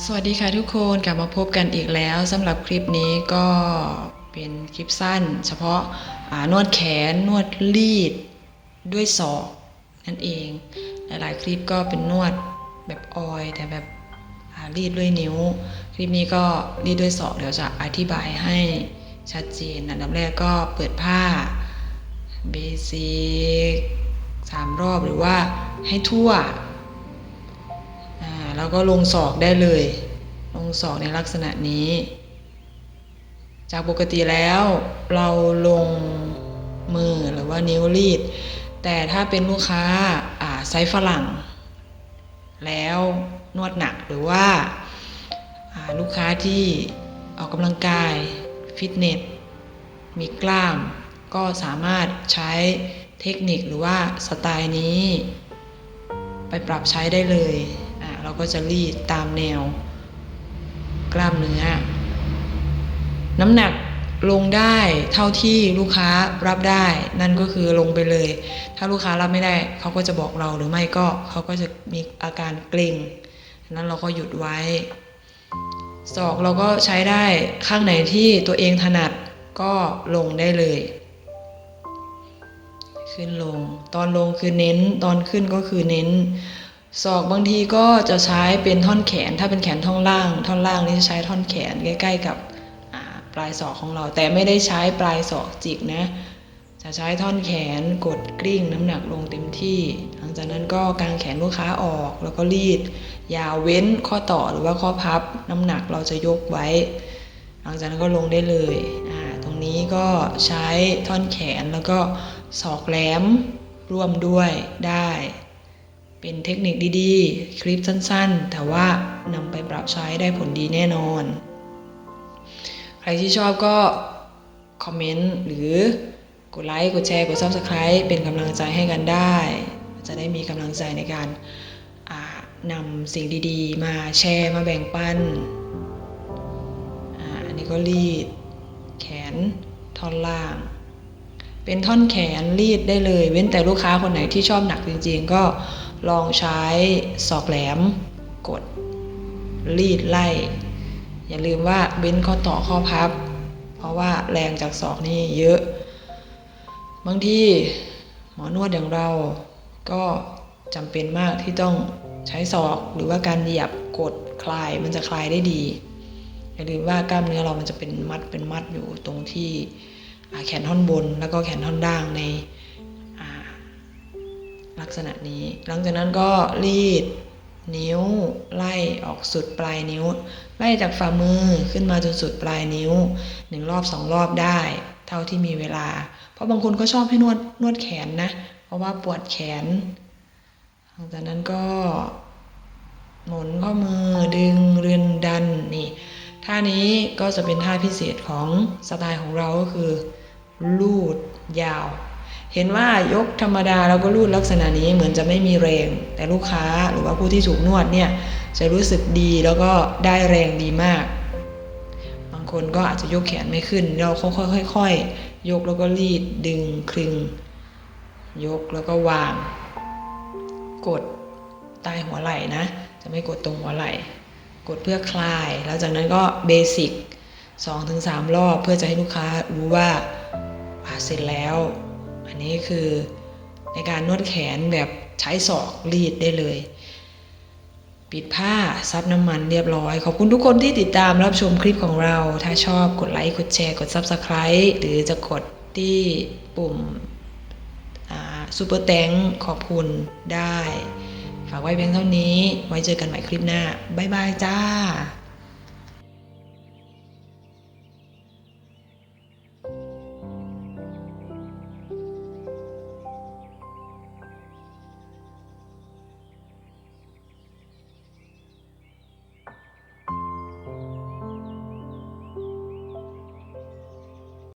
สวัสดีค่ะทุกคนกลับมาพบกันอีกแล้วสำหรับคลิปนี้ก็เป็นคลิปสั้น เฉพาะานวดแขนนวดรีดด้วยศอกนั่นเอง หลายๆ คลิปก็เป็นนวดแบบออยแต่แบบรีดด้วยนิ้ว คลิปนี้ก็รีดด้วยศอกเดี๋ยวจะอธิบายให้ชัดเจนอันดับแรกก็เปิดผ้าเบสิกสามรอบหรือว่าให้ทั่ว แล้วก็ลงศอกได้เลย ลงศอกในลักษณะนี้ จากปกติแล้วเราลงมือหรือว่านิ้วรีด แต่ถ้าเป็นลูกค้าไซส์ฝรั่ง แล้วนวดหนักหรือว่าาลูกค้าที่ออกกำลังกาย ฟิตเนส มีกล้าม ก็สามารถใช้เทคนิคหรือว่าสไตล์นี้ ไปปรับใช้ได้เลย เราก็จะรีดตามแนว กล้ามเนื้อ น้ำหนักลงได้เท่าที่ลูกค้ารับได้ นั่นก็คือลงไปเลย ถ้าลูกค้ารับไม่ได้เขาก็จะบอกเราหรือไม่ก็เขาก็จะมีอาการเกร็งนั้นเราก็หยุดไว้ศอกเราก็ใช้ได้ข้างไหนที่ตัวเองถนัดก็ลงได้เลย ขึ้นลง ตอนลงคือเน้น ตอนขึ้นก็คือเน้น ศอกบางทีก็จะใช้เป็นท่อนแขน ถ้าเป็นแขนท่อนล่าง ท่อนล่างนี่จะใช้ท่อนแขนใกล้ ๆ กับปลายศอกของเรา แต่ไม่ได้ใช้ปลายศอกจิกนะจะใช้ท่อนแขนกดกลิ้งน้ำหนักลงเต็มที่ หลังจากนั้นก็กางแขนลูกค้าออก แล้วก็รีด ยาวเว้นข้อต่อหรือว่าข้อพับน้ำหนักเราจะยกไว้ หลังจากนั้นก็ลงได้เลยอ่าตรงนี้ก็ใช้ท่อนแขนแล้วก็ศอกแหลมร่วมด้วยได้ เป็นเทคนิคดีๆ คลิปสั้นๆ แต่ว่านำไปปรับใช้ได้ผลดีแน่นอน ใครที่ชอบก็คอมเมนต์หรือกดไลค์ กดแชร์ กด Subscribe เป็นกำลังใจให้กันได้ จะได้มีกำลังใจในการนำสิ่งดีๆ มาแชร์มาแบ่งปันอ,อันนี้ก็รีด แขนท่อนล่าง เป็นท่อนแขนรีดได้เลย เว้นแต่ลูกค้าคนไหนที่ชอบหนักจริงๆ ก็ลองใช้ศอกแหลม กด รีดไล่ อย่าลืมว่าเว้นข้อต่อข้อพับ เพราะว่าแรงจากศอกนี่เยอะ บางทีหมอนวดอย่างเราก็จำเป็นมากที่ต้องใช้ศอกหรือว่าการเหยียบกดคลายมันจะคลายได้ดี อย่าลืมว่ากล้ามเนื้อเรามันจะเป็นมัดเป็นมัดอยู่ตรงที่ แขนท่อนบนแล้วก็แขนท่อนล่างในลักษณะนี้ หลังจากนั้นก็รีดนิ้วไล่ออกสุดปลายนิ้ว ไล่จากฝ่ามือขึ้นมาจนสุดปลายนิ้วหนึ่งรอบสองรอบได้ เท่าที่มีเวลา เพราะบางคนก็ชอบให้นวดนวดแขนนะ เพราะว่าปวดแขน หลังจากนั้นก็หมุนข้อมือดึงเรือนดันนี่ท่านี้ก็จะเป็นท่าพิเศษของสไตล์ของเราก็คือ ลูดยาว เห็นว่ายกธรรมดาแล้วก็ลูดลักษณะนี้เหมือนจะไม่มีแรง แต่ลูกค้าหรือว่าผู้ที่ถูกนวดเนี่ยจะรู้สึกดีแล้วก็ได้แรงดีมาก บางคนก็อาจจะยกแขนไม่ขึ้น เราค่อยๆค่อยๆยกแล้วก็รีดดึงคลึง ยกแล้วก็วาง กดใต้หัวไหล่นะ จะไม่กดตรงหัวไหล่กดเพื่อคลาย แล้วจากนั้นก็เบสิก2-3 รอบเพื่อจะให้ลูกค้ารู้ว่า เสร็จแล้ว อันนี้คือในการนวดแขนแบบใช้ศอกรีดได้เลย ปิดผ้าซับน้ำมันเรียบร้อย ขอบคุณทุกคนที่ติดตามรับชมคลิปของเรา ถ้าชอบกดไลค์กดแชร์กด Subscribe หรือจะกดที่ปุ่มซูเปอร์แตงขอบคุณได้ ฝากไว้เพียงเท่านี้ ไว้เจอกันใหม่คลิปหน้า บ๊ายบายจ้า